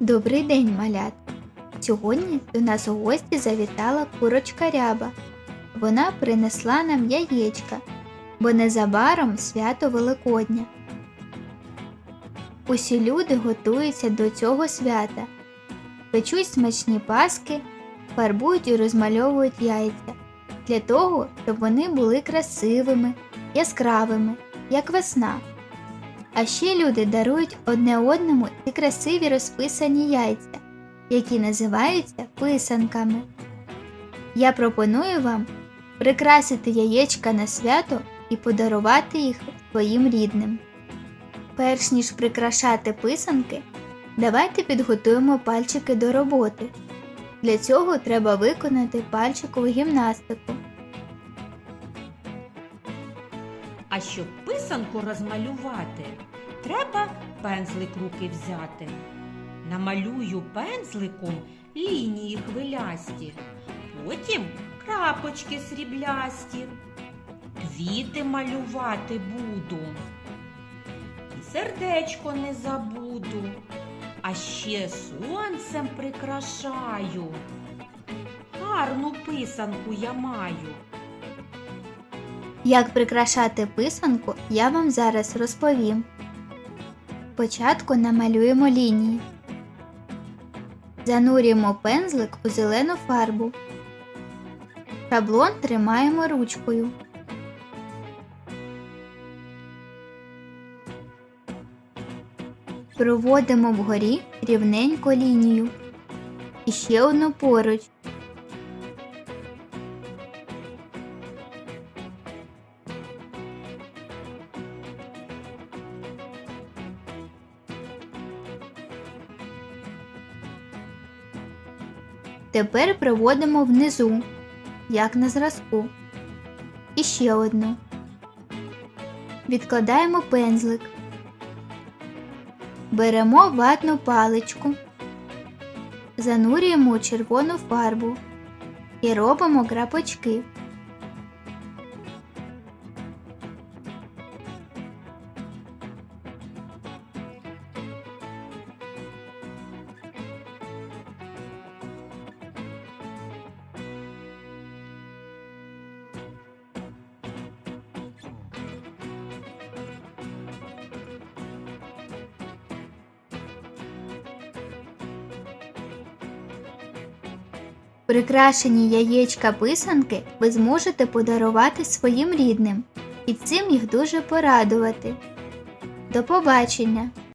Добрий день, малят! Сьогодні до нас у гості завітала курочка ряба. Вона принесла нам яєчка, бо незабаром свято Великодня. Усі люди готуються до цього свята, печуть смачні паски, фарбують і розмальовують яйця для того, щоб вони були красивими, яскравими, як весна. А ще люди дарують одне одному ці красиві розписані яйця, які називаються писанками. Я пропоную вам прикрасити яєчка на свято і подарувати їх своїм рідним. Перш ніж прикрашати писанки, давайте підготуємо пальчики до роботи. Для цього треба виконати пальчикову гімнастику. А щоб писанку розмалювати, треба пензлик руки взяти. Намалюю пензликом лінії хвилясті, потім крапочки сріблясті. Квіти малювати буду. І сердечко не забуду, а ще сонцем прикрашаю. Гарну писанку я маю. Як прикрашати писанку, я вам зараз розповім. Спочатку намалюємо лінії. Занурюємо пензлик у зелену фарбу. Шаблон тримаємо ручкою. Проводимо вгорі рівненько лінію. І ще одну поруч. Тепер проводимо внизу, як на зразку. І ще одну. Відкладаємо пензлик. Беремо ватну паличку, занурюємо червону фарбу і робимо крапочки. Прикрашені яєчка писанки ви зможете подарувати своїм рідним і цим їх дуже порадувати. До побачення!